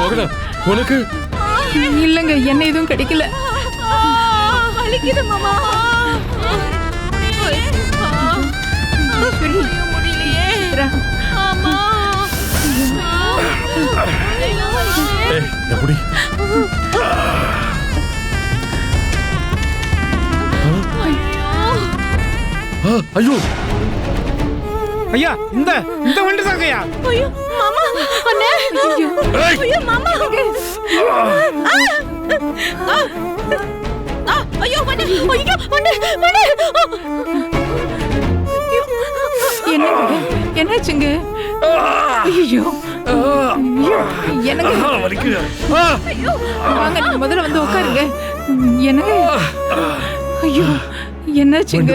மோகனா உனக்கு? இல்லைங்க என்ன எதுவும் கிடைக்கல. மாமா. எப்படி ஐயோ. ஐயா இந்த இந்த வண்டி தாங்க ஐயா ஐயோ வண்ணே ஐயோ வண்ணே வண்ணே என்னங்க என்னாச்சுங்க ஐயோ ஆ, வாங்க நீங்க முதல்ல வந்து உட்காருங்க என்னங்க ஐயோ என்னாச்சுங்க